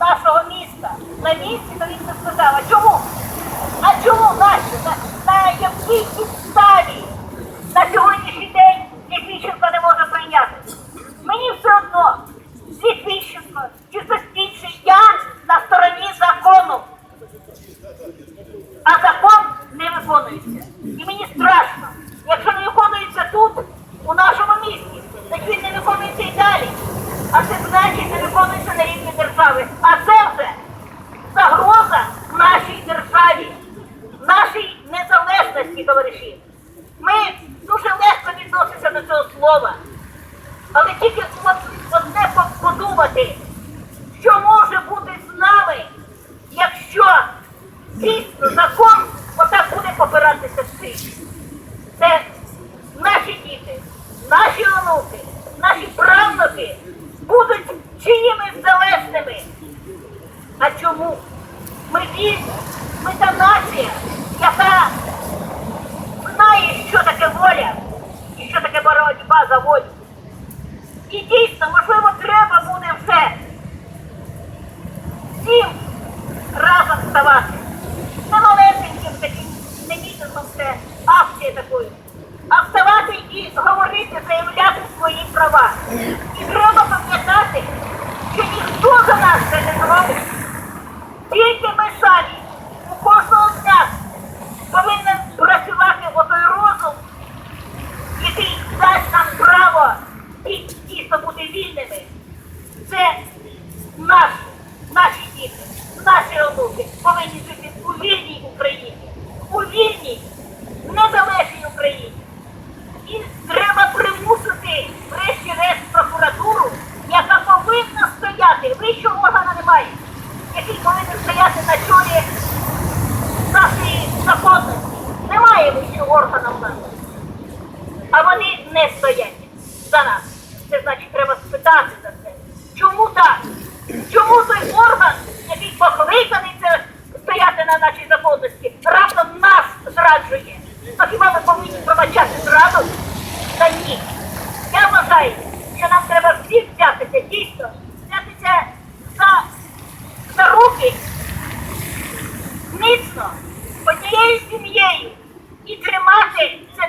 нашого міста на місці, то він би сказав, а чому? А чому наші? На, на якій підставі на сьогоднішній день Літвіщенко не може прийняти? Мені все одно, Літвіщенко чи хтось інший, я на стороні закону. А закон не виконується. І мені страшно. Якщо не виконується тут, у нашому місті, так він не виконується і далі. А це значить не виконується на рівні держави. А це вже загроза нашій державі, нашій незалежності, товариші. Ми дуже легко відносимося до цього слова. Але тільки одне подумати, що може бути з нами, якщо дійсно закон отак буде попиратися всіх. Це наші діти, наші онуки, наші правнуки залежними. А чому? Ми вільні, ми та нація, яка знає, що таке воля і що таке боротьба за волю. І дійсно, можливо, треба буде вже всім разом ставати. Не малесеньким таким, не мітингом це акція такою. А вставати і говорити, заявляти свої права. І треба пам'ятати, що ніхто за нас це не зробить. Тільки ми самі у кожного з нас повинен працювати отой розум, який дасть нам право і дійсно бути вільними. Це наш, наші діти, наші онуки повинні жити у вільній Україні, у вільній, незалежній Україні. І треба примусити, врешті-решт, прокуратуру, яка повинна стояти, вищого органу немає, який повинен стояти на чолі нашої законності. Немає вищого органу в нас. А вони не стоять за нас. Це значить, треба відповідати за це. Чому так? Чому той орган, який покликаний це стояти на нашій законності, раптом нас зраджує? То хіба ми повинні пробачати зраду? Та ні. Я вважаю, що нам треба всіх взятися, дійсно, взятися за, за руки міцно, однією сім'єю і тримати це.